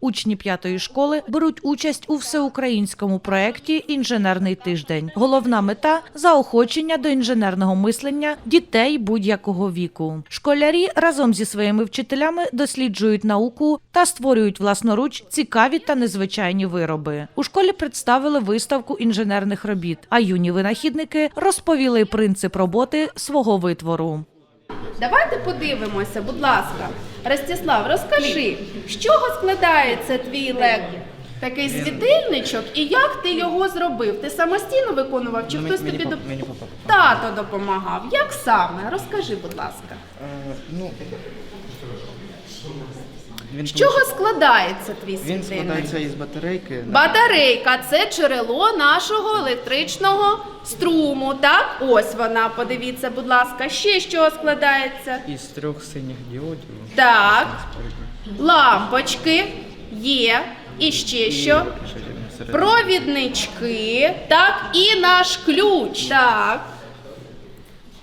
Учні п'ятої школи беруть участь у всеукраїнському проєкті Інженерний тиждень. Головна мета заохочення до інженерного мислення дітей будь-якого віку. Школярі разом зі своїми вчителями досліджують науку та створюють власноруч цікаві та незвичайні вироби. У школі представили виставку інженерних робіт, а юні винахідники розповіли принцип роботи свого витвору. Давайте подивимося, будь ласка. Ростислав, розкажи, з чого складається твій лек? Такий світильничок, і як ти його зробив? Ти самостійно виконував, чи Ну, хтось мені, тобі пап- доп... мені тато допомагав? Як саме? Розкажи, будь ласка. Е, ну, він, З чого складається твій Він світильник? складається із батарейки. Батарейка це джерело нашого електричного струму. Так, ось вона. Подивіться, будь ласка, ще з чого складається. Із трьох синіх діодів. Так, лампочки є. І ще І що? Провіднички, так, і наш ключ. Так.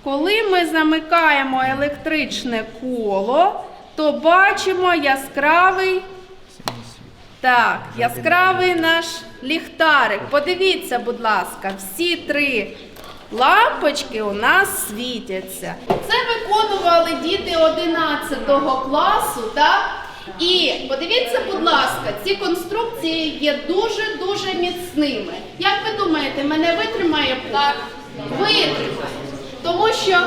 Коли ми замикаємо електричне коло, то бачимо яскравий Так, яскравий наш ліхтарик. Подивіться, будь ласка, всі три лампочки у нас світяться. Це виконували діти 11 класу, так? І подивіться, будь ласка, ці конструкції є дуже-дуже міцними. Як ви думаєте, мене витримає так? Витримає. Тому що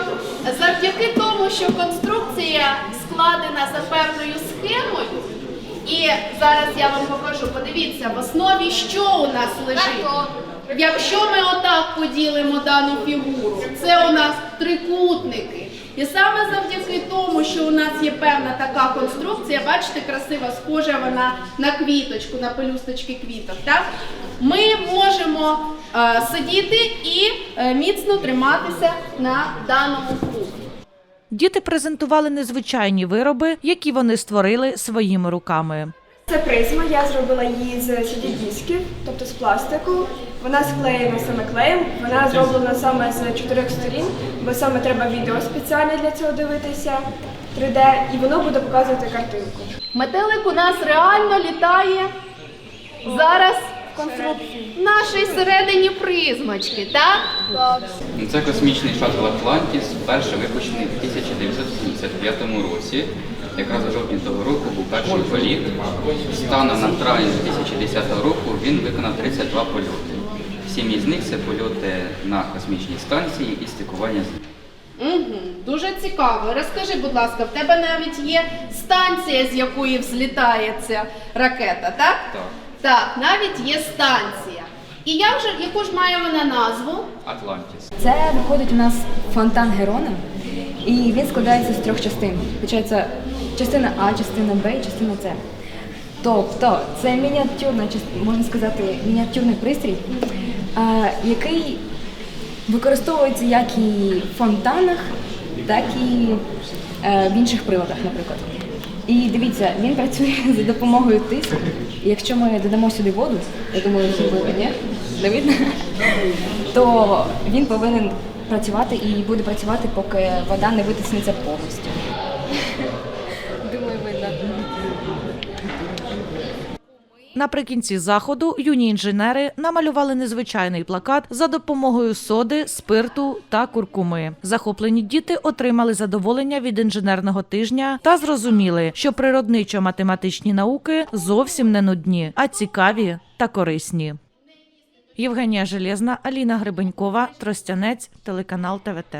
завдяки тому, що конструкція складена за певною схемою, і зараз я вам покажу, подивіться, в основі що у нас лежить. Якщо ми отак поділимо дану фігуру, це у нас трикутники. І саме завдяки тому, що у нас є певна така конструкція, бачите, красива, схожа вона на квіточку, на пелюсточки квіток. Так? Ми можемо е, сидіти і е, міцно триматися на даному кругу. Діти презентували незвичайні вироби, які вони створили своїми руками. Це призма, я зробила її з CD-дисків, тобто з пластику. Вона склеєна саме клеєм, вона зроблена саме з чотирьох сторін, бо саме треба відео спеціальне для цього дивитися 3D, і воно буде показувати картинку. Метелик у нас реально літає зараз в нашій середині призмочки, так? Ну, Це космічний шаттл Атлантіс, вперше випущений у 1975 році. Якраз у жовтні того року був перший політ. Станом на травень 2010 року він виконав 32 польоти. Сім із них це польоти на космічній станції і стикування з Угу, дуже цікаво. Розкажи, будь ласка, в тебе навіть є станція, з якої взлітає ця ракета, так? Так. Так, навіть є станція. І як же, яку ж має вона назву? Атлантіс. Це виходить у нас фонтан Герона, і він складається з трьох частин. Почається частина А, частина Б і частина С. Тобто це мініатюрна, можна сказати, мініатюрний пристрій, який використовується як і в фонтанах, так і е, в інших приладах, наприклад. І дивіться, він працює за допомогою тиску. І якщо ми додамо сюди воду, я думаю, всім буде, ні? Не видно? То він повинен працювати і буде працювати, поки вода не витиснеться повністю. Думаю, видно. Наприкінці заходу юні інженери намалювали незвичайний плакат за допомогою соди, спирту та куркуми. Захоплені діти отримали задоволення від інженерного тижня та зрозуміли, що природничо-математичні науки зовсім не нудні, а цікаві та корисні. Євгенія Железна, Аліна Гребенькова, Тростянець, телеканал ТВТ.